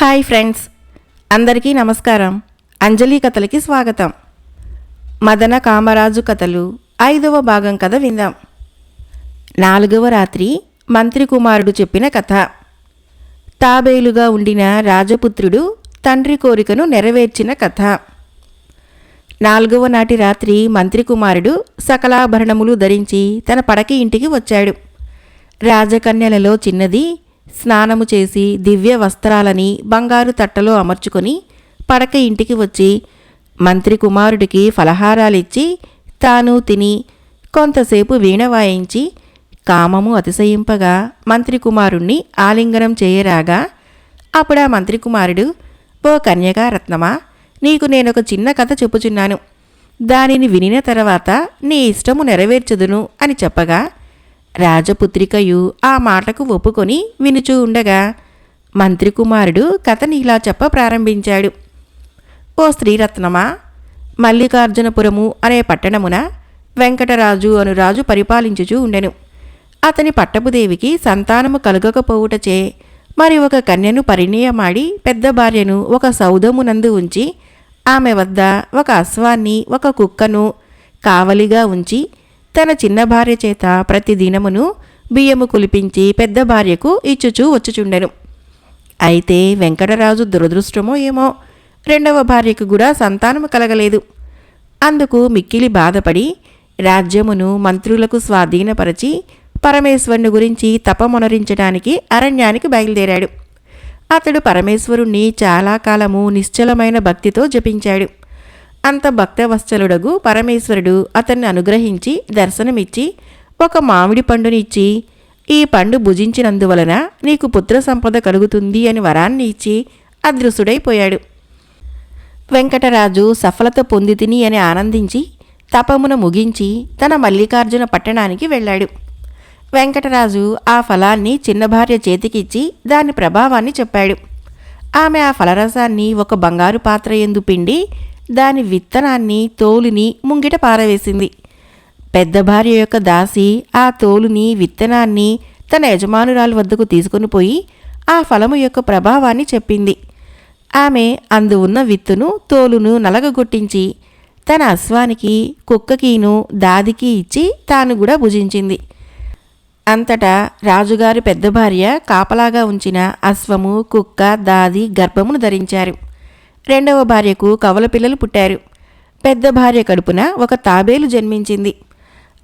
Hi friends. అందరికీ నమస్కారం. అంజలి కథలకి స్వాగతం. మదన కామరాజు కథలు ఐదవ భాగం కథ విందాం. నాలుగవ రాత్రి మంత్రి కుమారుడు చెప్పిన కథ. తాబేలుగా ఉండిన రాజపుత్రుడు తండ్రి కోరికను నెరవేర్చిన కథ. నాలుగవ నాటి రాత్రి మంత్రి కుమారుడు సకలాభరణములు ధరించి తన పడకి ఇంటికి వచ్చాడు. రాజకన్యలలో చిన్నది స్నానము చేసి దివ్య వస్త్రాలని బంగారు తట్టలో అమర్చుకొని పడక ఇంటికి వచ్చి మంత్రి కుమారుడికి ఫలహారాలిచ్చి తాను తిని కొంతసేపు వీణ వాయించి కామము అతిశయింపగా మంత్రి కుమారుణ్ణి ఆలింగనం చేయరాగా అప్పుడా మంత్రి కుమారుడు ఓ కన్యగా రత్నమా నీకు నేనొక చిన్న కథ చెప్పుచున్నాను. దానిని వినిన తర్వాత నీ ఇష్టము నెరవేర్చుదును అని చెప్పగా రాజపుత్రికయు ఆ మాటకు ఒప్పుకొని వినుచూ ఉండగా మంత్రి కుమారుడు కథని ఇలా చెప్ప ప్రారంభించాడు. ఓ స్త్రీరత్నమా? మల్లికార్జునపురము అనే పట్టణమున వెంకటరాజు అను రాజు పరిపాలించుచూ ఉండెను. అతని పట్టపుదేవికి సంతానము కలగకపోవుటచే మరి ఒక కన్యను పరిణయమాడి పెద్ద భార్యను ఒక సౌధమునందు ఉంచి ఆమె వద్ద ఒక అశ్వాన్ని ఒక కుక్కను కావలిగా ఉంచి తన చిన్న భార్య చేత ప్రతి దినమును బియ్యము కులిపించి పెద్ద భార్యకు ఇచ్చుచూ వచ్చుచుండెను. అయితే వెంకటరాజు దురదృష్టమో ఏమో రెండవ భార్యకు కూడా సంతానము కలగలేదు. అందుకు మిక్కిలి బాధపడి రాజ్యమును మంత్రులకు స్వాధీనపరచి పరమేశ్వరుని గురించి తపమొనరించడానికి అరణ్యానికి బయలుదేరాడు. అతడు పరమేశ్వరుణ్ణి చాలా కాలము నిశ్చలమైన భక్తితో జపించాడు. అంత భక్తవత్సలుడగు పరమేశ్వరుడు అతన్ని అనుగ్రహించి దర్శనమిచ్చి ఒక మామిడి పండునిచ్చి ఈ పండు భుజించినందువలన నీకు పుత్ర సంపద కలుగుతుంది అని వరాన్ని ఇచ్చి అదృశ్యుడైపోయాడు. వెంకటరాజు సఫలత పొందితిని అని ఆనందించి తపమున ముగించి తన మల్లికార్జున పట్టణానికి వెళ్ళాడు. వెంకటరాజు ఆ ఫలాన్ని చిన్న భార్య చేతికిచ్చి దాని ప్రభావాన్ని చెప్పాడు. ఆమె ఆ ఫలరసాన్ని ఒక బంగారు పాత్ర ఎందు పిండి దాని విత్తనాన్ని తోలుని ముంగిట పారవేసింది. పెద్ద భార్య యొక్క దాసి ఆ తోలుని విత్తనాన్ని తన యజమానురాలు వద్దకు తీసుకుని పోయి ఆ ఫలము యొక్క ప్రభావాన్ని చెప్పింది. ఆమె అందు ఉన్న విత్తును తోలును నలగగొట్టించి తన అశ్వానికి కుక్కకీను దాదికి ఇచ్చి తాను కూడా భుజించింది. అంతటా రాజుగారి పెద్ద భార్య కాపలాగా ఉంచిన అశ్వము కుక్క దాది గర్భమును ధరించారు. రెండవ భార్యకు కవల పిల్లలు పుట్టారు. పెద్ద భార్య కడుపున ఒక తాబేలు జన్మించింది.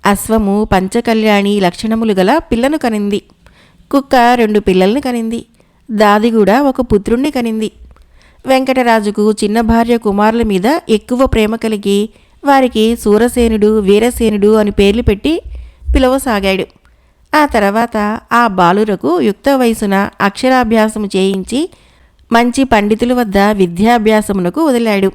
అశ్వము పంచకళ్యాణి లక్షణములు గల పిల్లను కనింది. కుక్క రెండు పిల్లల్ని కనింది. దాది కూడా ఒక పుత్రుణ్ణి కనింది. వెంకటరాజుకు చిన్న భార్య కుమారుల మీద ఎక్కువ ప్రేమ కలిగి వారికి సూరసేనుడు వీరసేనుడు అని పేర్లు పెట్టి పిలవసాగాడు. ఆ తర్వాత ఆ బాలురకు యుక్త వయసున అక్షరాభ్యాసము చేయించి మంచి పండితుల వద్ద విద్యాభ్యాసమునకు వదిలాడు.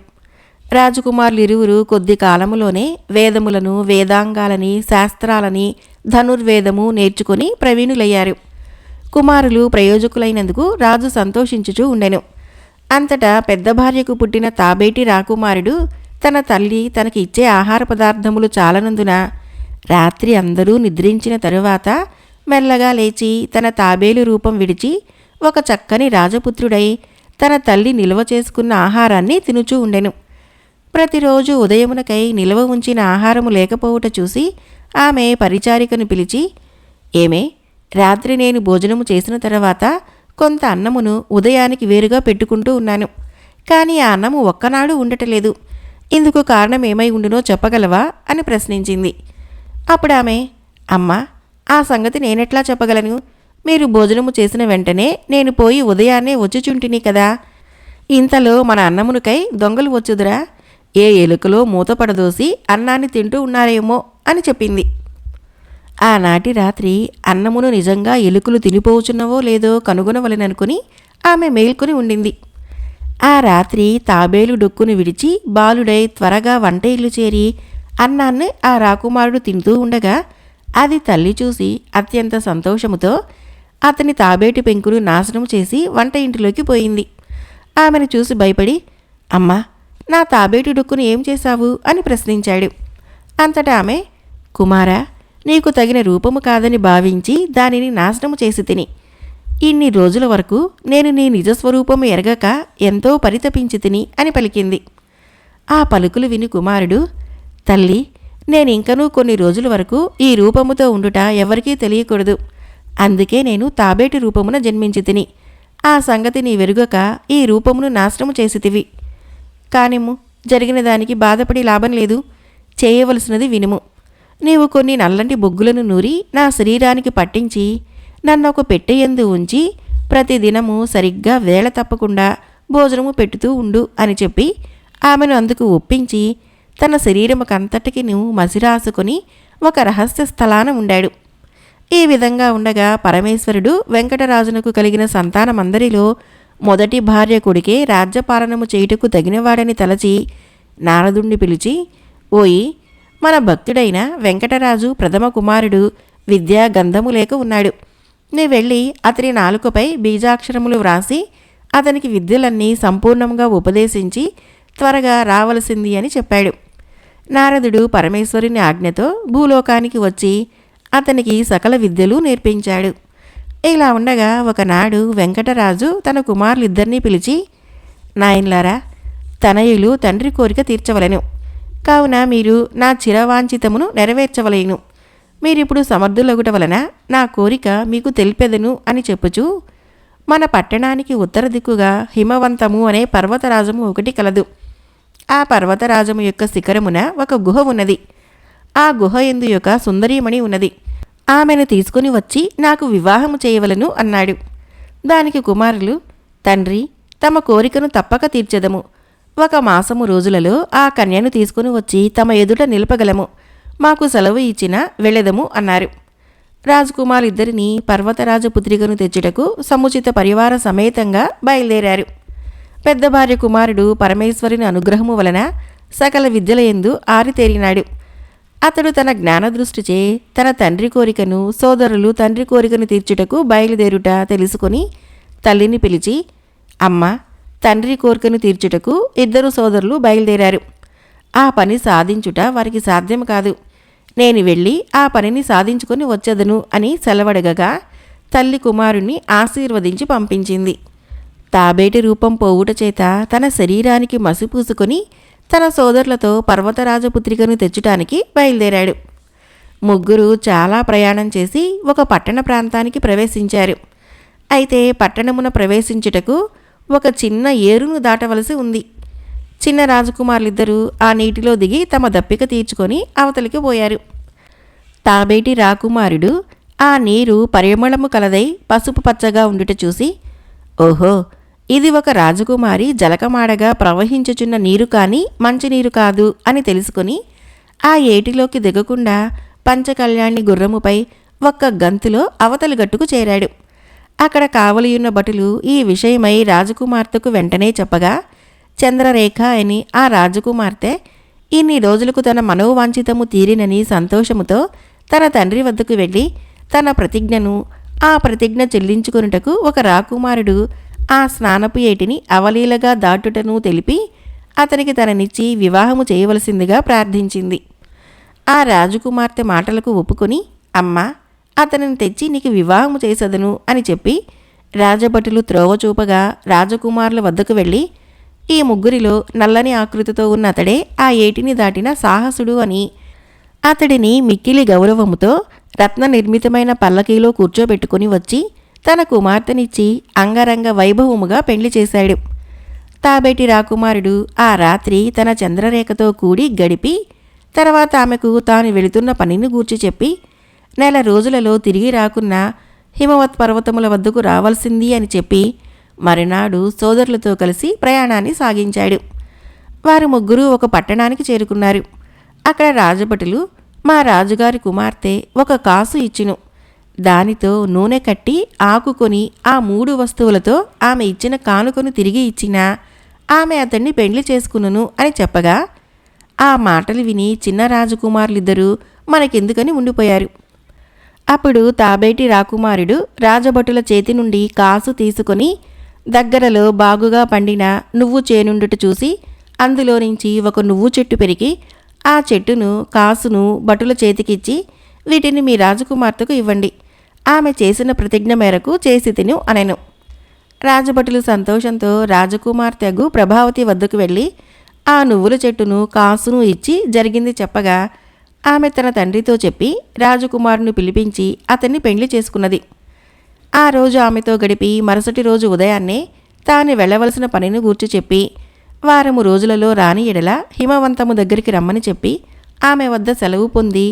రాజకుమారులు ఇరువురు కొద్ది కాలములోనే వేదములను వేదాంగాలని శాస్త్రాలని ధనుర్వేదము నేర్చుకుని ప్రవీణులయ్యారు. కుమారులు ప్రయోజకులైనందుకు రాజు సంతోషించుచూ ఉండెను. అంతటా పెద్ద భార్యకు పుట్టిన తాబేటి రాకుమారుడు తన తల్లి తనకి ఇచ్చే ఆహార పదార్థములు చాలనందున రాత్రి అందరూ నిద్రించిన తరువాత మెల్లగా లేచి తన తాబేలు రూపం విడిచి ఒక చక్కని రాజపుత్రుడై తన తల్లి నిల్వ చేసుకున్న ఆహారాన్ని తినుచూ ఉండెను. ప్రతిరోజు ఉదయమునకై నిల్వ ఉంచిన ఆహారము లేకపోవుట చూసి ఆమె పరిచారికను పిలిచి ఏమే రాత్రి నేను భోజనము చేసిన తర్వాత కొంత అన్నమును ఉదయానికి వేరుగా పెట్టుకుంటూ ఉన్నాను. కానీ ఆ అన్నము ఒక్కనాడు ఉండటలేదు. ఇందుకు కారణం ఏమై ఉండునో చెప్పగలవా? అని ప్రశ్నించింది. అప్పుడు ఆమె ఆ సంగతి నేనెట్లా చెప్పగలను? మీరు భోజనము చేసిన వెంటనే నేను పోయి ఉదయాన్నే వచ్చుచుంటిని కదా. ఇంతలో మన అన్నమునకై దొంగలు వచ్చుదురా. ఏ ఎలుకలో మూతపడదోసి అన్నాన్ని తింటూ ఉన్నారేమో అని చెప్పింది. ఆనాటి రాత్రి అన్నమును నిజంగా ఎలుకలు తినిపోవచ్చున్నవో లేదో కనుగొనవలెననుకుని ఆమె మేల్కొని ఉండింది. ఆ రాత్రి తాబేలు డొక్కును విడిచి బాలుడై త్వరగా వంట ఇల్లు చేరి అన్నాన్ని ఆ రాకుమారుడు తింటూ ఉండగా అది తల్లి చూసి అత్యంత సంతోషముతో అతని తాబేటి పెంకులు నాశనం చేసి వంట ఇంటిలోకి పోయింది. ఆమెను చూసి భయపడి అమ్మా నా తాబేటి డొక్కును ఏం చేశావు? అని ప్రశ్నించాడు. అంతటా ఆమె కుమారా నీకు తగిన రూపము కాదని భావించి దానిని నాశనము చేసి తిని. ఇన్ని రోజుల వరకు నేను నీ నిజస్వరూపము ఎరగక ఎంతో పరితపించి తిని అని పలికింది. ఆ పలుకులు విని కుమారుడు తల్లి నేనింకనూ కొన్ని రోజుల వరకు ఈ రూపముతో ఉండుట ఎవరికీ తెలియకూడదు. అందుకే నేను తాబేటి రూపమున జన్మించి తిని ఆ సంగతి నీ వెరుగక ఈ రూపమును నాశనము చేసితివి. కానిమ్ము జరిగిన దానికి బాధపడి లాభం లేదు. చేయవలసినది వినుము. నీవు కొన్ని నల్లంటి బొగ్గులను నూరి నా శరీరానికి పట్టించి నన్ను ఒక పెట్టెయందు ఉంచి ప్రతిదినము సరిగ్గా వేళ తప్పకుండా భోజనము పెట్టుతూ ఉండు అని చెప్పి ఆమెను అందుకు ఒప్పించి తన శరీరముకంతటికి నువ్వు మసిరాసుకొని ఒక రహస్య స్థలాన ఉండాడు. ఈ విధంగా ఉండగా పరమేశ్వరుడు వెంకటరాజునకు కలిగిన సంతానమందరిలో మొదటి భార్య కొడుకే రాజ్యపాలనము చేయుటకు తగినవాడని తలచి నారదుణ్ణి పిలిచి ఓయి మన భక్తుడైన వెంకటరాజు ప్రథమ కుమారుడు విద్యా గంధము లేక ఉన్నాడు. నీ వెళ్ళి అతని నాలుకపై బీజాక్షరములు వ్రాసి అతనికి విద్యలన్నీ సంపూర్ణంగా ఉపదేశించి త్వరగా రావలసింది అని చెప్పాడు. నారదుడు పరమేశ్వరుని ఆజ్ఞతో భూలోకానికి వచ్చి అతనికి సకల విద్యలు నేర్పించాడు. ఇలా ఉండగా ఒకనాడు వెంకటరాజు తన కుమారులిద్దరినీ పిలిచి నాయన్లారా తనయులు తండ్రి కోరిక తీర్చవలెను. కావున మీరు నా చిరవాంఛితమును నెరవేర్చవలేను. మీరిప్పుడు సమర్థులగుట వలన నా కోరిక మీకు తెలిపెదను అని చెప్పుచూ మన పట్టణానికి ఉత్తర దిక్కుగా హిమవంతము అనే పర్వతరాజము ఒకటి కలదు. ఆ పర్వతరాజము యొక్క శిఖరమున ఒక గుహ ఉన్నది. ఆ గుహ ఎందు యొక్క సుందరీమణి ఉన్నది. ఆమెను తీసుకుని వచ్చి నాకు వివాహము చేయవలను అన్నాడు. దానికి కుమారులు తండ్రి తమ కోరికను తప్పక తీర్చెదము. ఒక మాసము రోజులలో ఆ కన్యను తీసుకుని వచ్చి తమ ఎదుట నిలపగలము. మాకు సెలవు ఇచ్చిన వెళ్ళెదము అన్నారు. రాజకుమారిద్దరిని పర్వతరాజు పుత్రికను తెచ్చుటకు సముచిత పరివార సమేతంగా బయలుదేరారు. పెద్ద భార్య కుమారుడు పరమేశ్వరుని అనుగ్రహము వలన సకల విద్యలయందు ఆరితేరినాడు. అతడు తన జ్ఞానదృష్టిచే తన తండ్రి కోరికను సోదరులు తండ్రి కోరికను తీర్చుటకు బయలుదేరుట తెలుసుకొని తల్లిని పిలిచి అమ్మ తండ్రి కోరికను తీర్చుటకు ఇద్దరు సోదరులు బయలుదేరారు. ఆ పని సాధించుట వారికి సాధ్యం కాదు. నేను వెళ్ళి ఆ పనిని సాధించుకొని వచ్చేదను అని సెలవడగగా తల్లి కుమారుణ్ణి ఆశీర్వదించి పంపించింది. తాబేటి రూపం పోవుట చేత తన శరీరానికి మసిపూసుకొని తన సోదరులతో పర్వతరాజపుత్రికను తెచ్చుటానికి బయలుదేరాడు. ముగ్గురు చాలా ప్రయాణం చేసి ఒక పట్టణ ప్రాంతానికి ప్రవేశించారు. అయితే పట్టణమున ప్రవేశించుటకు ఒక చిన్న ఏరును దాటవలసి ఉంది. చిన్న రాజకుమారులిద్దరూ ఆ నీటిలో దిగి తమ దప్పిక తీర్చుకొని అవతలికి పోయారు. తాబేటి రాకుమారుడు ఆ నీరు పరిమళము కలదై పసుపు పచ్చగా ఉండుట చూసి ఓహో ఇది ఒక రాజకుమారి జలకమాడగా ప్రవహించుచున్న నీరు కానీ మంచినీరు కాదు అని తెలుసుకుని ఆ ఏటిలోకి దిగకుండా పంచకళ్యాణి గుర్రముపై ఒక్క గంతులో అవతలి గట్టుకు చేరాడు. అక్కడ కావలియున్న భటులు ఈ విషయమై రాజకుమార్తెకు వెంటనే చెప్పగా చంద్రరేఖ అని ఆ రాజకుమార్తె ఇన్ని రోజులకు తన మనోవాంఛితము తీరినని సంతోషముతో తన తండ్రి వద్దకు వెళ్ళి తన ప్రతిజ్ఞను ఆ ప్రతిజ్ఞ చెల్లించుకొనుటకు ఒక రాకుమారుడు ఆ స్నానపు ఏటిని అవలీలగా దాటుటను తెలిపి అతనికి తననిచ్చి వివాహము చేయవలసిందిగా ప్రార్థించింది. ఆ రాజకుమార్తె మాటలకు ఒప్పుకొని అమ్మ అతనిని తెచ్చి నీకు వివాహము చేసదను అని చెప్పి రాజభటులు త్రోవ చూపగా రాజకుమారుల వద్దకు వెళ్ళి ఈ ముగ్గురిలో నల్లని ఆకృతితో ఉన్న అతడే ఆ ఏటిని దాటిన సాహసుడు అని అతడిని మిక్కిలి గౌరవముతో రత్న నిర్మితమైన పల్లకీలో కూర్చోబెట్టుకుని వచ్చి తన కుమార్తెనిచ్చి అంగరంగ వైభవముగా పెళ్ళి చేశాడు. తాబేటి రాకుమారుడు ఆ రాత్రి తన చంద్రరేఖతో కూడి గడిపి తర్వాత ఆమెకు తాను వెళుతున్న పనిని గూర్చి చెప్పి నెల రోజులలో తిరిగి రాకున్న హిమవత్ పర్వతముల వద్దకు రావాల్సింది అని చెప్పి మరునాడు సోదరులతో కలిసి ప్రయాణాన్ని సాగించాడు. వారు ముగ్గురు ఒక పట్టణానికి చేరుకున్నారు. అక్కడ రాజభటులు మా రాజుగారి కుమార్తె ఒక కాసు ఇచ్చిను. దానితో నూనె కట్టి ఆకుకొని ఆ మూడు వస్తువులతో ఆమె ఇచ్చిన కానుకను తిరిగి ఇచ్చినా ఆమె అతన్ని పెండ్లి చేసుకునును అని చెప్పగా ఆ మాటలు విని చిన్న రాజకుమారులిద్దరూ మనకెందుకని ఉండిపోయారు. అప్పుడు తాబేటి రాకుమారుడు రాజభటుల చేతి నుండి కాసు తీసుకొని దగ్గరలో బాగుగా పండిన నువ్వు చేనుండుట చూసి అందులో నుంచి ఒక నువ్వు చెట్టు పెరిగి ఆ చెట్టును కాసును భటుల చేతికిచ్చి వీటిని మీ రాజకుమార్తెకు ఇవ్వండి. ఆమె చేసిన ప్రతిజ్ఞ మేరకు చేసి తిను అనెను. రాజభటులు సంతోషంతో రాజకుమార్తెగు ప్రభావతి వద్దకు వెళ్ళి ఆ నువ్వుల చెట్టును కాసును ఇచ్చి జరిగింది చెప్పగా ఆమె తన తండ్రితో చెప్పి రాజకుమారుని పిలిపించి అతన్ని పెండ్లి చేసుకున్నది. ఆ రోజు ఆమెతో గడిపి మరుసటి రోజు ఉదయాన్నే తాను వెళ్ళవలసిన పనిని గూర్చి చెప్పి వారము రోజులలో రాని ఎడల హిమవంతము దగ్గరికి రమ్మని చెప్పి ఆమె వద్ద సెలవు పొంది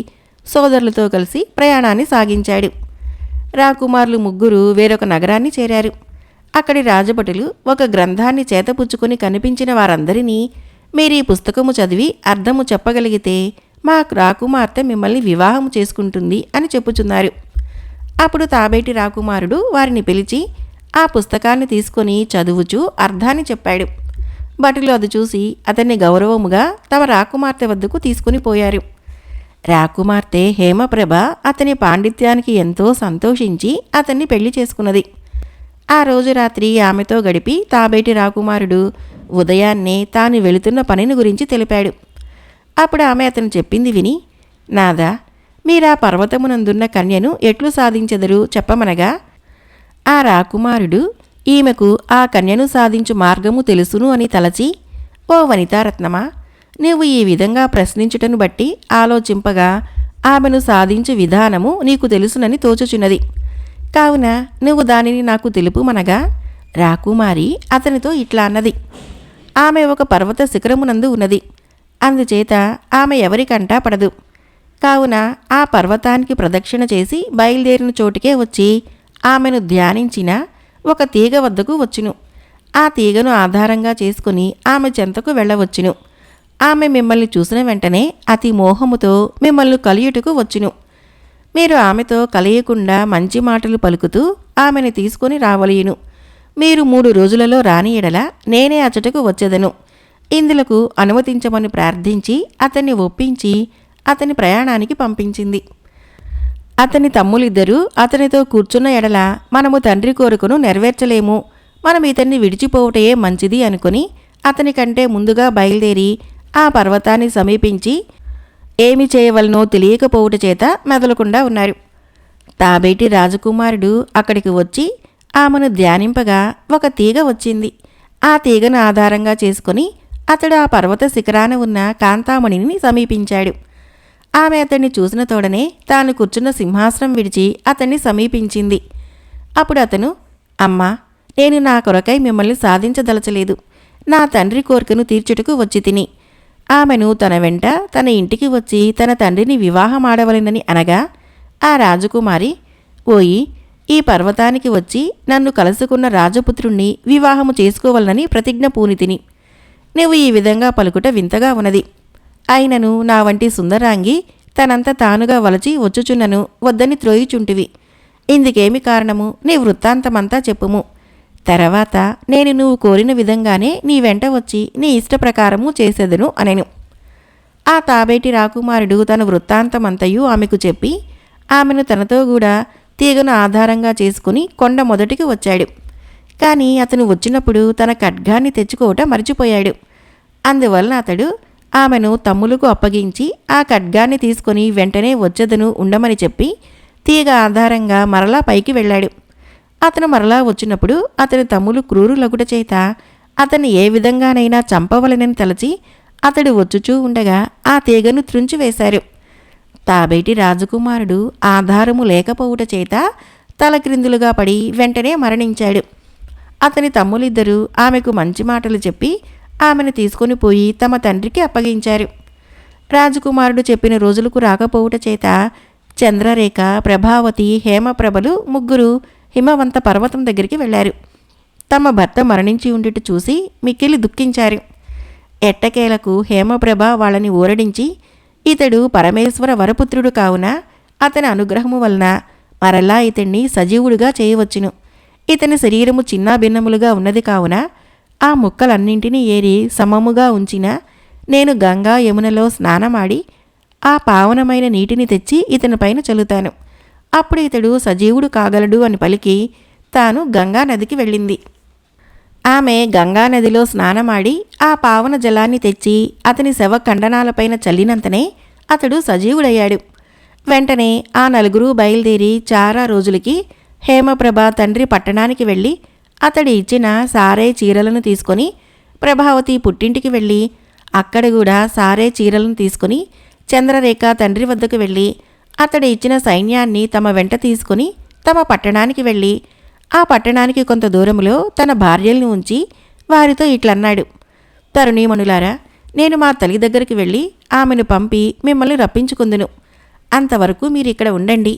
సోదరులతో కలిసి ప్రయాణాన్ని సాగించాడు. రాకుమారులు ముగ్గురు వేరొక నగరాన్ని చేరారు. అక్కడి రాజభటులు ఒక గ్రంథాన్ని చేతపుచ్చుకొని కనిపించిన వారందరినీ మీరు ఈ పుస్తకము చదివి అర్థము చెప్పగలిగితే మా రాకుమార్తె మిమ్మల్ని వివాహం చేసుకుంటుంది అని చెప్పుచున్నారు. అప్పుడు తాబేటి రాకుమారుడు వారిని పిలిచి ఆ పుస్తకాన్ని తీసుకొని చదువుచూ అర్థాన్ని చెప్పాడు. భటులు అది చూసి అతన్ని గౌరవముగా తమ రాకుమార్తె వద్దకు తీసుకుని పోయారు. రాకుమార్తె హేమప్రభ అతని పాండిత్యానికి ఎంతో సంతోషించి అతన్ని పెళ్ళి చేసుకున్నది. ఆ రోజు రాత్రి ఆమెతో గడిపి తాబేటి రాకుమారుడు ఉదయాన్నే తాను వెళుతున్న పనిని గురించి తెలిపాడు. అప్పుడు ఆమె అతను చెప్పింది విని నాదా మీరా పర్వతమునందున్న కన్యను ఎట్లు సాధించెదరు చెప్పమనగా ఆ రాకుమారుడు ఈమెకు ఆ కన్యను సాధించు మార్గము తెలుసును అని తలచి ఓ వనితారత్నమా నీవు ఈ విధంగా ప్రశ్నించుటను బట్టి ఆలోచింపగా ఆమెను సాధించే విధానము నీకు తెలుసునని తోచుచున్నది. కావున నువ్వు దానిని నాకు తెలుపుమనగా రాకుమారి అతనితో ఇట్లా అన్నది. ఆమె ఒక పర్వత శిఖరమునందు ఉన్నది. అందుచేత ఆమె ఎవరికంటా పడదు. కావున ఆ పర్వతానికి ప్రదక్షిణ చేసి బయలుదేరిన చోటుకే వచ్చి ఆమెను ధ్యానించిన ఒక తీగ వద్దకు వచ్చును. ఆ తీగను ఆధారంగా చేసుకుని ఆమె చెంతకు వెళ్ళవచ్చును. ఆమె మిమ్మల్ని చూసిన వెంటనే అతి మోహముతో మిమ్మల్ని కలియుటకు వచ్చును. మీరు ఆమెతో కలయకుండా మంచి మాటలు పలుకుతూ ఆమెను తీసుకొని రావలయును. మీరు మూడు రోజులలో రాని ఎడల నేనే అచ్చటకు వచ్చేదను. ఇందులకు అనుమతించమని ప్రార్థించి అతన్ని ఒప్పించి అతని ప్రయాణానికి పంపించింది. అతని తమ్ములిద్దరూ అతనితో కూర్చున్న ఎడల మనము తండ్రి కోరికను నెరవేర్చలేము. మనం ఇతన్ని విడిచిపోవటయే మంచిది అనుకుని అతని కంటే ముందుగా బయలుదేరి ఆ పర్వతాన్ని సమీపించి ఏమి చేయవలనో తెలియకపోవుట చేత మెదలకుండా ఉన్నారు. తాబేటి రాజకుమారుడు అక్కడికి వచ్చి ఆమెను ధ్యానింపగా ఒక తీగ వచ్చింది. ఆ తీగను ఆధారంగా చేసుకుని అతడు ఆ పర్వత శిఖరాన ఉన్న కాంతామణిని సమీపించాడు. ఆమె అతన్ని చూసిన తోడనే తాను కూర్చున్న సింహాసనం విడిచి అతన్ని సమీపించింది. అప్పుడు అతను అమ్మా నేను నా కొరకై మిమ్మల్ని సాధించదలచలేదు. నా తండ్రి కోరికను తీర్చుటకు వచ్చి తిని ఆమెను తన వెంట తన ఇంటికి వచ్చి తన తండ్రిని వివాహం ఆడవలెనని అనగా ఆ రాజకుమారి ఓయి ఈ పర్వతానికి వచ్చి నన్ను కలుసుకున్న రాజపుత్రుణ్ణి వివాహము చేసుకోవాలని ప్రతిజ్ఞ పూనితిని. నువ్వు ఈ విధంగా పలుకుట వింతగా ఉన్నది. అయినను నా వంటి సుందరాంగి తనంత తానుగా వలచి వచ్చుచున్నను వద్దని త్రోయిచుంటివి. ఇందుకేమి కారణము? నీ వృత్తాంతమంతా చెప్పుము. తర్వాత నేను నువ్వు కోరిన విధంగానే నీ వెంట వచ్చి నీ ఇష్ట ప్రకారము చేసేదను అనెను. ఆ తాబేటి రాకుమారుడు తన వృత్తాంతమంతయు ఆమెకు చెప్పి ఆమెను తనతో కూడా తీగను ఆధారంగా చేసుకుని కొండ మొదటికి వచ్చాడు. కానీ అతను వచ్చినప్పుడు తన ఖడ్గాన్ని తెచ్చుకోవటం మర్చిపోయాడు. అందువలన అతడు ఆమెను తమ్ములకు అప్పగించి ఆ ఖడ్గాన్ని తీసుకొని వెంటనే వచ్చేదను ఉండమని చెప్పి తీగ ఆధారంగా మరలా పైకి వెళ్ళాడు. అతను మరలా వచ్చినప్పుడు అతని తమ్ములు క్రూరులగుట చేత అతన్ని ఏ విధంగానైనా చంపవలనని తలచి అతడు వచ్చుచూ ఉండగా ఆ తీగను త్రుంచివేశారు. తాబేటి రాజకుమారుడు ఆధారము లేకపోవుట చేత తలక్రిందులుగా పడి వెంటనే మరణించాడు. అతని తమ్ములిద్దరూ ఆమెకు మంచి మాటలు చెప్పి ఆమెను తీసుకొని పోయి తమ తండ్రికి అప్పగించారు. రాజకుమారుడు చెప్పిన రోజులకు రాకపోవుట చేత చంద్రరేఖ ప్రభావతి హేమప్రభలు ముగ్గురు హిమవంత పర్వతం దగ్గరికి వెళ్ళారు. తమ భర్త మరణించి ఉండిట చూసి మిక్కిలి దుఃఖించారు. ఎట్టకేలకు హేమప్రభ వాళ్ళని ఊరడించి ఇతడు పరమేశ్వర వరపుత్రుడు కావున అతని అనుగ్రహము వలన మరలా ఇతన్ని సజీవుడిగా చేయవచ్చును. ఇతని శరీరము చిన్నాభిన్నములుగా ఉన్నది కావున ఆ ముక్కలన్నింటినీ ఏరి సమముగా ఉంచిన నేను గంగా యమునలో స్నానమాడి ఆ పావనమైన నీటిని తెచ్చి ఇతనిపైన చల్లుతాను. అప్పుడు ఇతడు సజీవుడు కాగలడు అని పలికి తాను గంగా నదికి వెళ్ళింది. ఆమె గంగానదిలో స్నానమాడి ఆ పావన జలాన్ని తెచ్చి అతని శవ ఖండనాలపైన చల్లినంతనే అతడు సజీవుడయ్యాడు. వెంటనే ఆ నలుగురు బయలుదేరి చాలా రోజులకి హేమప్రభ తండ్రి పట్టణానికి వెళ్ళి అతడి ఇచ్చిన సారే చీరలను తీసుకొని ప్రభావతి పుట్టింటికి వెళ్ళి అక్కడ కూడా సారే చీరలను తీసుకుని చంద్రరేఖ తండ్రి వద్దకు వెళ్ళి అతడు ఇచ్చిన సైన్యాన్ని తమ వెంట తీసుకుని తమ పట్టణానికి వెళ్ళి ఆ పట్టణానికి కొంత దూరంలో తన భార్యల్ని ఉంచి వారితో ఇట్లన్నాడు. తరుణీమణులారా నేను మా తల్లి దగ్గరికి వెళ్ళి ఆమెను పంపి మిమ్మల్ని రప్పించుకుందును. అంతవరకు మీరు ఇక్కడ ఉండండి.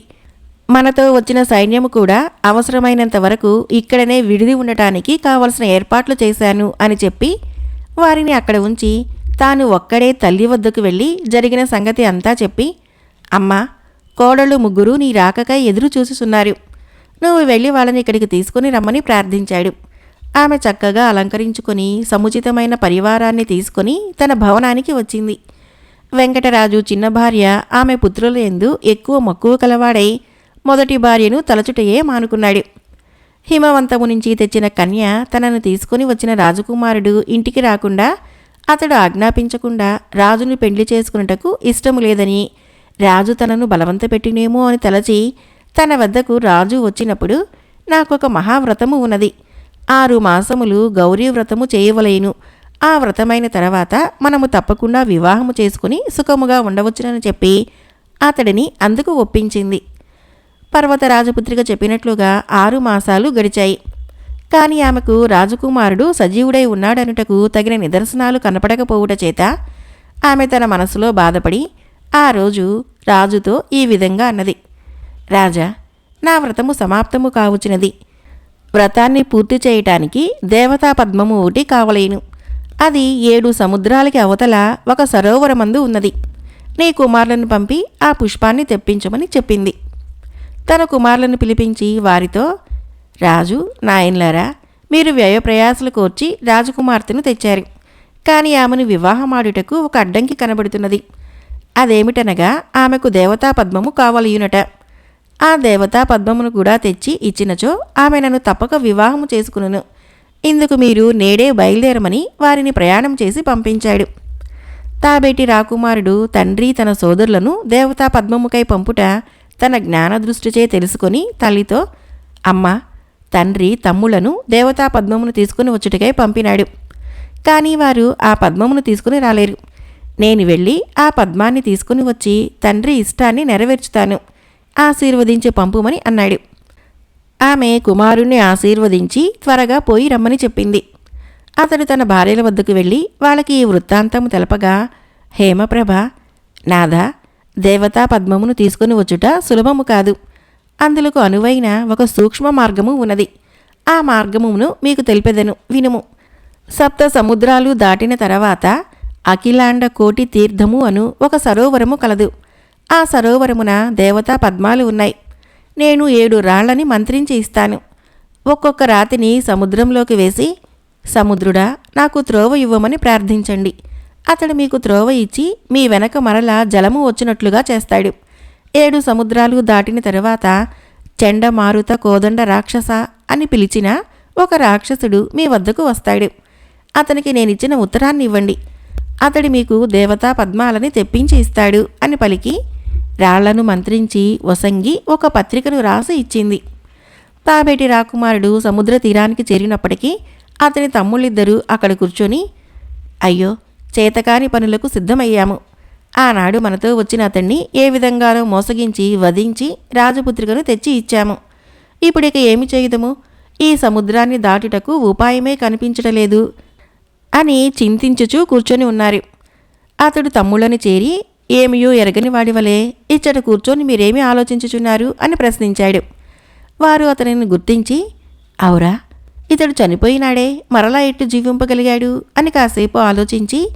మనతో వచ్చిన సైన్యము కూడా అవసరమైనంత వరకు ఇక్కడనే విడిది ఉండటానికి కావలసిన ఏర్పాట్లు చేశాను అని చెప్పి వారిని అక్కడ ఉంచి తాను ఒక్కడే తల్లి వద్దకు వెళ్ళి జరిగిన సంగతి అంతా చెప్పి అమ్మా కోడళ్ళు ముగ్గురు నీ రాకకై ఎదురు చూసుచున్నారు నువ్వు వెళ్ళి వాళ్ళని ఇక్కడికి తీసుకుని రమ్మని ప్రార్థించాడు. ఆమె చక్కగా అలంకరించుకొని సముచితమైన పరివారాన్ని తీసుకొని తన భవనానికి వచ్చింది. వెంకటరాజు చిన్న భార్య ఆమె పుత్రుల ఎందు ఎక్కువ మక్కువ కలవాడై మొదటి భార్యను తలచుటయే మానుకున్నాడు. హిమవంతము నుంచి తెచ్చిన కన్య తనను తీసుకుని వచ్చిన రాజకుమారుడు ఇంటికి రాకుండా అతడు ఆజ్ఞాపించకుండా రాజును పెండ్లి చేసుకున్నటకు ఇష్టము లేదని రాజు తనను బలవంత పెట్టినేమో అని తలచి తన వద్దకు రాజు వచ్చినప్పుడు నాకొక మహావ్రతము ఉన్నది. ఆరు మాసములు గౌరీ వ్రతము చేయవలేను. ఆ వ్రతమైన తర్వాత మనము తప్పకుండా వివాహము చేసుకుని సుఖముగా ఉండవచ్చునని చెప్పి అతడిని అందుకు ఒప్పించింది. పర్వతరాజపుత్రిక చెప్పినట్లుగా ఆరు మాసాలు గడిచాయి. కానీ ఆమెకు రాజకుమారుడు సజీవుడై ఉన్నాడనుటకు తగిన నిదర్శనాలు కనపడకపోవుట చేత ఆమె తన మనసులో బాధపడి ఆ రోజు రాజుతో ఈ విధంగా అన్నది. రాజా నా వ్రతము సమాప్తము కావచ్చినది వ్రతాన్ని పూర్తి చేయటానికి దేవతా పద్మము ఒకటి కావలేను. అది ఏడు సముద్రాలకి అవతల ఒక సరోవరమందు ఉన్నది. నీ కుమారులను పంపి ఆ పుష్పాన్ని తెప్పించమని చెప్పింది. తన కుమారులను పిలిపించి వారితో రాజు నాయన్లారా మీరు వ్యయ ప్రయాసలు కోర్చి రాజకుమార్తెను తెచ్చారు. కానీ ఆమెను వివాహమాడుటకు ఒక అడ్డంకి కనబడుతున్నది. అదేమిటనగా ఆమెకు దేవతా పద్మము కావలియునట. ఆ దేవతా పద్మమును కూడా తెచ్చి ఇచ్చినచో ఆమె నన్ను తప్పక వివాహము చేసుకును ఇందుకు మీరు నేడే బయలుదేరమని వారిని ప్రయాణం చేసి పంపించాడు. తాబేటి రాకుమారుడు తండ్రి తన సోదరులను దేవతా పద్మముకై పంపుట తన జ్ఞానదృష్టిచే తెలుసుకొని తల్లితో అమ్మ తండ్రి తమ్ములను దేవతా పద్మమును తీసుకుని వచ్చుటకై పంపినాడు. కానీ వారు ఆ పద్మమును తీసుకుని రాలేరు. నేను వెళ్ళి ఆ పద్మాన్ని తీసుకుని వచ్చి తండ్రి ఇష్టాన్ని నెరవేర్చుతాను. ఆశీర్వదించి పంపుమని అన్నాడు. ఆమె కుమారుణ్ణి ఆశీర్వదించి త్వరగా పోయి రమ్మని చెప్పింది. అతడు తన భార్యల వద్దకు వెళ్ళి వాళ్ళకి ఈ వృత్తాంతము తెలపగా హేమప్రభ నాథా దేవతా పద్మమును తీసుకుని వచ్చుట సులభము కాదు. అందులకు అనువైన ఒక సూక్ష్మ మార్గము ఉన్నది. ఆ మార్గమును మీకు తెలిపెదను వినుము. సప్త సముద్రాలు దాటిన తర్వాత అఖిలాండ కోటి తీర్థము అను ఒక సరోవరము కలదు. ఆ సరోవరమున దేవతా పద్మాలు ఉన్నాయి. నేను ఏడు రాళ్ళని మంత్రించి ఇస్తాను. ఒక్కొక్క రాతిని సముద్రంలోకి వేసి సముద్రుడా నాకు త్రోవ ఇవ్వమని ప్రార్థించండి. అతడు మీకు త్రోవ ఇచ్చి మీ వెనక మరల జలము వచ్చినట్లుగా చేస్తాడు. ఏడు సముద్రాలు దాటిన తరువాత చెండమారుత కోదండ రాక్షస అని పిలిచిన ఒక రాక్షసుడు మీ వద్దకు వస్తాడు. అతనికి నేనిచ్చిన ఉత్తరాన్ని ఇవ్వండి అతడి మీకు దేవతా పద్మాలని తెప్పించి ఇస్తాడు అని పలికి రాళ్ళను మంత్రించి వసంగి ఒక పత్రికను రాసి ఇచ్చింది. తాబేటి రాకుమారుడు సముద్ర తీరానికి చేరినప్పటికీ అతని తమ్ముళ్ళిద్దరూ అక్కడ కూర్చొని అయ్యో చేతకాని పనులకు సిద్ధమయ్యాము. ఆనాడు మనతో వచ్చిన అతన్ని ఏ విధంగానో మోసగించి వధించి రాజపుత్రికను తెచ్చి ఇచ్చాము. ఇప్పుడిక ఏమి చేయుదము? ఈ సముద్రాన్ని దాటుటకు ఉపాయమే కనిపించటలేదు. అని చింతించుచూ కూర్చొని ఉన్నారు. అతడు తమ్ముళ్ళని చేరి ఏమియో ఎరగని వాడివలే ఇచ్చట కూర్చొని మీరేమి ఆలోచించుచున్నారు? అని ప్రశ్నించాడు. వారు అతనిని గుర్తించి అవురా ఇతడు చనిపోయినాడే మరలా ఎట్టు జీవింపగలిగాడు? అని కాసేపు ఆలోచించి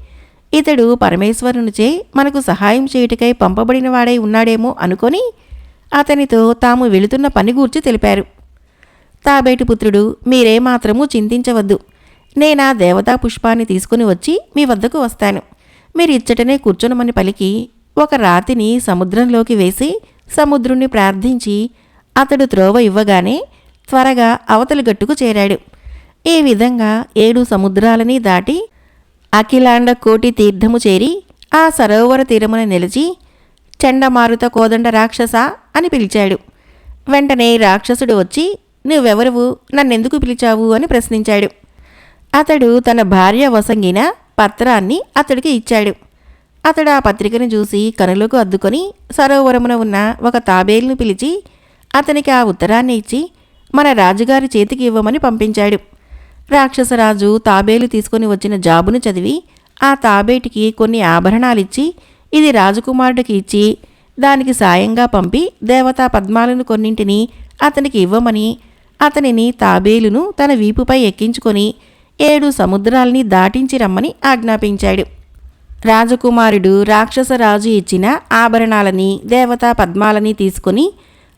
ఇతడు పరమేశ్వరునిచే మనకు సహాయం చేయుటకై పంపబడిన వాడై ఉన్నాడేమో అనుకొని అతనితో తాము వెళుతున్న పని గూర్చి తెలిపారు. తాబేటి పుత్రుడు మీరేమాత్రమూ చింతించవద్దు. నేను ఆ దేవతా పుష్పాన్ని తీసుకుని వచ్చి మీ వద్దకు వస్తాను. మీరు ఇచ్చటనే కూర్చొనమని పలికి ఒక రాతిని సముద్రంలోకి వేసి సముద్రుణ్ణి ప్రార్థించి అతడు త్రోవ ఇవ్వగానే త్వరగా అవతలి గట్టుకు చేరాడు. ఈ విధంగా ఏడు సముద్రాలని దాటి అఖిలాండ కోటి తీర్థము చేరి ఆ సరోవర తీరమున నిలిచి చండమారుత కోదండ రాక్షస అని పిలిచాడు. వెంటనే రాక్షసుడు వచ్చి నువ్వెవరువు? నన్నెందుకు పిలిచావు? అని ప్రశ్నించాడు. అతడు తన భార్య వసంగిన పత్రాన్ని అతడికి ఇచ్చాడు. అతడు ఆ పత్రికను చూసి కనులకు అద్దుకొని సరోవరమున ఉన్న ఒక తాబేలును పిలిచి అతనికి ఆ ఉత్తరాన్ని ఇచ్చి మన రాజుగారి చేతికి ఇవ్వమని పంపించాడు. రాక్షసరాజు తాబేలు తీసుకొని వచ్చిన జాబును చదివి ఆ తాబేటికి కొన్ని ఆభరణాలిచ్చి ఇది రాజకుమారుడికి ఇచ్చి దానికి సాయంగా పంపి దేవతా పద్మాలను కొన్నింటిని అతనికి ఇవ్వమని అతనిని తాబేలును తన వీపుపై ఎక్కించుకొని ఏడు సముద్రాల్ని దాటించి రమ్మని ఆజ్ఞాపించాడు. రాజకుమారుడు రాక్షసరాజు ఇచ్చిన ఆభరణాలని దేవతా పద్మాలని తీసుకుని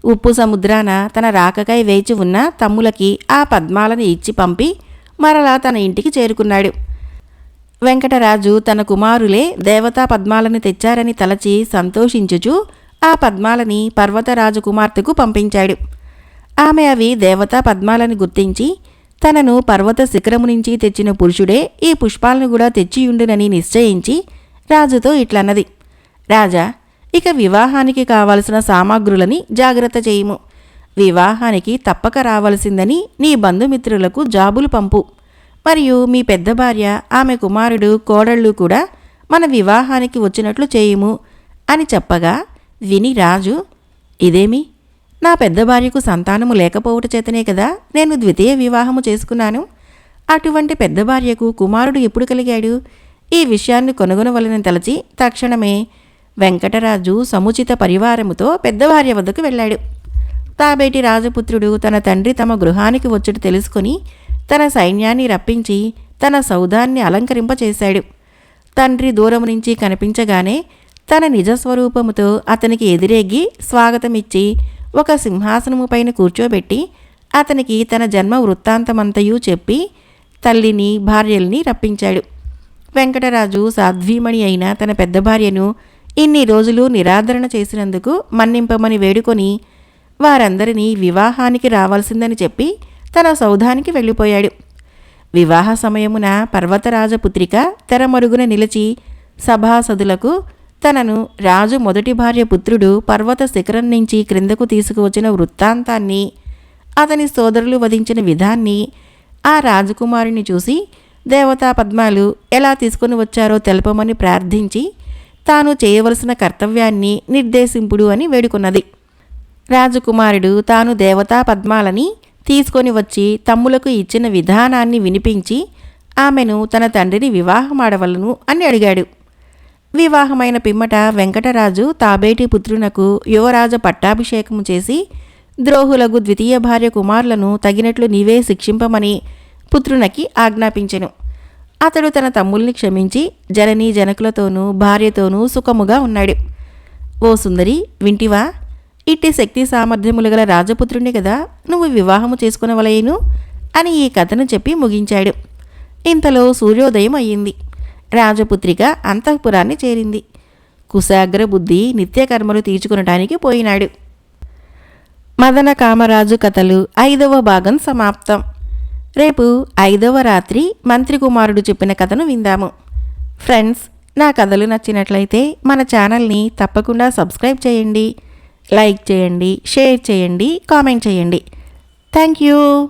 ఉప్పు సముద్రాన తన రాకకై వేచి ఉన్న తమ్ములకి ఆ పద్మాలని ఇచ్చి పంపి మరలా తన ఇంటికి చేరుకున్నాడు. వెంకటరాజు తన కుమారులే దేవతా పద్మాలను తెచ్చారని తలచి సంతోషించుచు ఆ పద్మాలని పర్వతరాజు కుమార్తెకు పంపించాడు. ఆమె అవి దేవతా పద్మాలని గుర్తించి తనను పర్వత శిఖరము నుంచి తెచ్చిన పురుషుడే ఈ పుష్పాలను కూడా తెచ్చియుండునని నిశ్చయించి రాజుతో ఇట్లన్నది. రాజా ఇక వివాహానికి కావలసిన సామాగ్రులని జాగ్రత్త చేయుము. వివాహానికి తప్పక రావలసిందని నీ బంధుమిత్రులకు జాబులు పంపు. మరియు మీ పెద్ద భార్య ఆమె కుమారుడు కోడళ్ళు కూడా మన వివాహానికి వచ్చినట్లు చేయుము అని చెప్పగా విని రాజు ఇదేమి? నా పెద్ద భార్యకు సంతానము లేకపోవుట చేతనే కదా నేను ద్వితీయ వివాహము చేసుకున్నాను. అటువంటి పెద్ద భార్యకు కుమారుడు ఎప్పుడు కలిగాడు? ఈ విషయాన్ని కొనుగొనవలని తలచి తక్షణమే వెంకటరాజు సముచిత పరివారముతో పెద్ద భార్య వద్దకు వెళ్ళాడు. తాబేటి రాజపుత్రుడు తన తండ్రి తమ గృహానికి వచ్చుట తెలుసుకొని తన సైన్యాన్ని రప్పించి తన సౌధాన్ని అలంకరింపచేశాడు. తండ్రి దూరం నుంచి కనిపించగానే తన నిజస్వరూపముతో అతనికి ఎదిరేగి స్వాగతమిచ్చి ఒక సింహాసనము పైన కూర్చోబెట్టి అతనికి తన జన్మ వృత్తాంతమంతయు చెప్పి తల్లిని భార్యల్ని రప్పించాడు. వెంకటరాజు సాధ్వీమణి అయిన తన పెద్ద భార్యను ఇన్ని రోజులు నిరాదరణ చేసినందుకు మన్నింపమని వేడుకొని వారందరినీ వివాహానికి రావాల్సిందని చెప్పి తన సౌధానికి వెళ్ళిపోయాడు. వివాహ సమయమున పర్వతరాజపుత్రిక తెరమరుగున నిలిచి సభాసదులకు తనను రాజు మొదటి భార్య పుత్రుడు పర్వత శిఖరం నుంచి క్రిందకు తీసుకువచ్చిన వృత్తాంతాన్ని అతని సోదరులు వధించిన విధాన్ని ఆ రాజకుమారిని చూసి దేవతా పద్మాలు ఎలా తీసుకుని వచ్చారో తెలపమని ప్రార్థించి తాను చేయవలసిన కర్తవ్యాన్ని నిర్దేశింపుడు అని వేడుకున్నది. రాజకుమారుడు తాను దేవతా పద్మాలని తీసుకొని వచ్చి తమ్ములకు ఇచ్చిన విధానాన్ని వినిపించి ఆమెను తన తండ్రిని వివాహమాడవలను అని అడిగాడు. వివాహమైన పిమ్మట వెంకటరాజు తాబేటి పుత్రునకు యువరాజ పట్టాభిషేకము చేసి ద్రోహులకు ద్వితీయ భార్య కుమారులను తగినట్లు నీవే శిక్షింపమని పుత్రునకి ఆజ్ఞాపించెను. అతడు తన తమ్ముల్ని క్షమించి జనని జనకులతోనూ భార్యతోనూ సుఖముగా ఉన్నాడు. ఓ సుందరి వింటివా? ఇట్టి శక్తి సామర్థ్యములు గల రాజపుత్రుణ్ణి కదా నువ్వు వివాహము చేసుకునవలయను అని ఈ కథను చెప్పి ముగించాడు. ఇంతలో సూర్యోదయం అయ్యింది. రాజపుత్రిక అంతఃపురాన్ని చేరింది. కుశాగ్ర బుద్ధి నిత్యకర్మలు తీర్చుకునటానికి పోయినాడు. మదన కామరాజు కథలు ఐదవ భాగం సమాప్తం. రేపు ఐదవ రాత్రి మంత్రి కుమారుడు చెప్పిన కథను విందాము. ఫ్రెండ్స్ నా కథలు నచ్చినట్లయితే మన ఛానల్ని తప్పకుండా సబ్స్క్రైబ్ చేయండి. లైక్ చేయండి షేర్ చేయండి కామెంట్ చేయండి. Thank you.